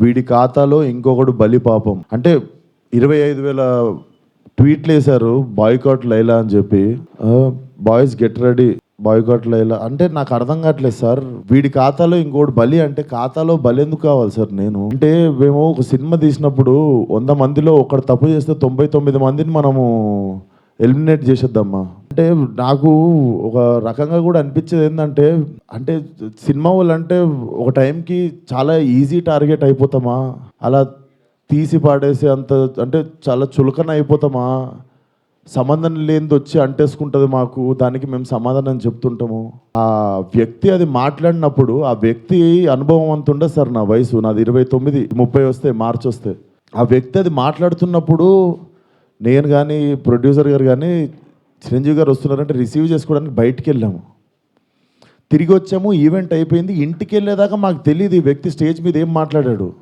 వీడి ఖాతాలో ఇంకొకడు బలి పాపం. అంటే ఇరవై ఐదు వేల ట్వీట్లు వేశారు బాయ్కాట్ లైలా అని చెప్పి. Boys get ready boycott Laila. అంటే నాకు అర్థం కావట్లేదు సార్. వీడి ఖాతాలో ఇంకోటి బలి అంటే ఖాతాలో బలి ఎందుకు కావాలి సార్ నేను? అంటే మేము ఒక సినిమా తీసినప్పుడు వంద మందిలో ఒకడు తప్పు చేస్తే తొంభై తొమ్మిది మందిని మనము ఎలిమినేట్ చేసేద్దామా? అంటే నాకు ఒక రకంగా కూడా అనిపించేది ఏంటంటే అంటే సినిమా వాళ్ళు అంటే ఒక టైంకి చాలా ఈజీ టార్గెట్ అయిపోతామా? అలా తీసి పాడేసి అంత అంటే చాలా చులకన అయిపోతామా? సంబంధం లేనిది వచ్చి అంటేసుకుంటుంది మాకు దానికి మేము సమాధానం చెప్తుంటాము. ఆ వ్యక్తి అది మాట్లాడినప్పుడు ఆ వ్యక్తి అనుభవం అంత ఉండదు సార్ నా వయసు నాది ఇరవై తొమ్మిది ముప్పై వస్తే మార్చి వస్తే. ఆ వ్యక్తి అది మాట్లాడుతున్నప్పుడు నేను కానీ ప్రొడ్యూసర్ గారు కానీ చిరంజీవి గారు వస్తున్నారంటే రిసీవ్ చేసుకోవడానికి బయటికి వెళ్ళాము. తిరిగి వచ్చాము ఈవెంట్ అయిపోయింది ఇంటికి వెళ్ళేదాకా మాకు తెలియదు ఈ వ్యక్తి స్టేజ్ మీద ఏం మాట్లాడాడు.